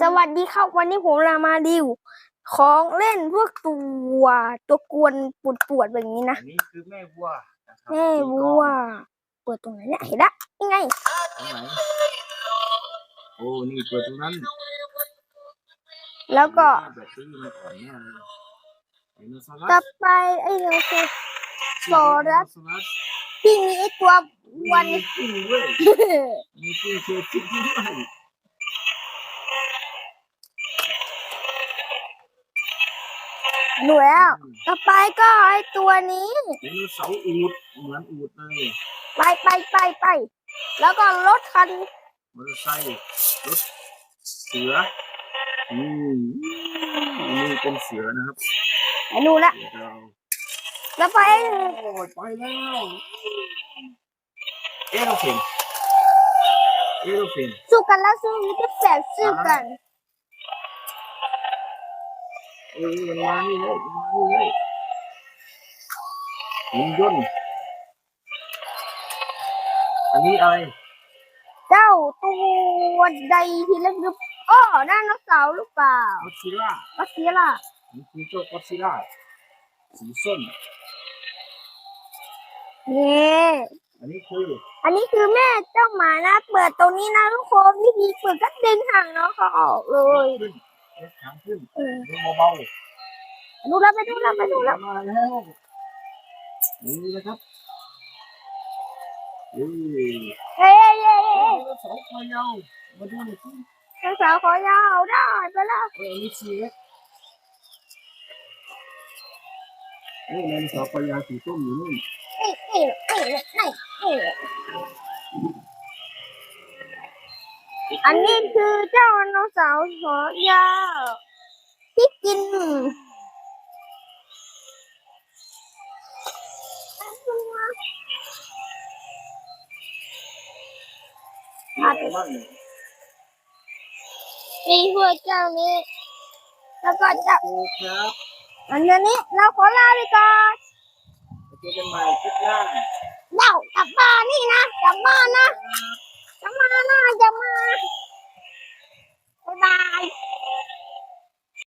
สวัสดีครับ วันนี้ผมรามาดิว ของเล่นพวกตัวตัวกวนปวดปวดๆแบบนี้นะ อันนี้คือแม่วัวนะครับแม่วัว เปิดตรงไหนเนี่ยเห็นละยังไงตรงไหนโอ้ นี่เปิดตรงนั้นแล้วก็แบตเตอรี่มันอ่อนแน่เลยไดโนเสาร์ต่อไปไอ้เราจะโซลัสไดโนเสาร์ที่มีไอ้ตัววันมีกุ้งด้วยมีกุ้งเชฟฟิชด้วย หนูแล้วต่อไปก็ไอ้ตัวนี้ไดโนเสาร์อูดเหมือนอูดเลยไปไปไปไปแล้วก็รถคันมอเตอร์ไซค์รถเสืออืมนี่เป็นเสือนะครับไอ้หนูละเสือดาวแล้วไปโอ้ยไปแล้วเอโรเฟนเอโรเฟนสู้กันแล้วสู้นี้ก็แสบสู้กัน เออมันมานี่เลยมันมานี่เลยหุ่นยนต์อันนี้อะไรเจ้าตัวใดที่เล็กนึกอ้อไดโนเสาร์หรือเปล่าก็อดซิลล่าก็เสียล่ะนี่คือเจ้าก็อดซิลล่าสีส้มนี่อันนี้คืออันนี้คือแม่เจ้าหมานะ เปิดตรงนี้นะทุกคนวิธีเปิดก็ดึงห่างเนาะเขาออกเลย ขึ้น เล็กหางขึ้นเออดูเบาดูแล้วไปดูแล้วไปๆดูแล้วมาแล้วนี่นะครับนี่เอ้ยเอ้ยเอ้ยไดโนเสาร์คอยาวมาดูหน่อยสิไดโนเสาร์ขอยาวได้ไปแล้วเอออันนี้สีเล็กนี่ไดโนเสาร์คอยาวสีส้มอยู่นู่นนี่นี่นี่นี่ อันนี้คือเจ้าไดโนเสาร์ขอยาวที่กินมีอะไรบ้างเนี่ยมีพวกเจ้านี้ แล้วก็เจ้าโอเคครับ อันนี้เราขอลาไปก่อนเจอกันใหม่คลิปหน้า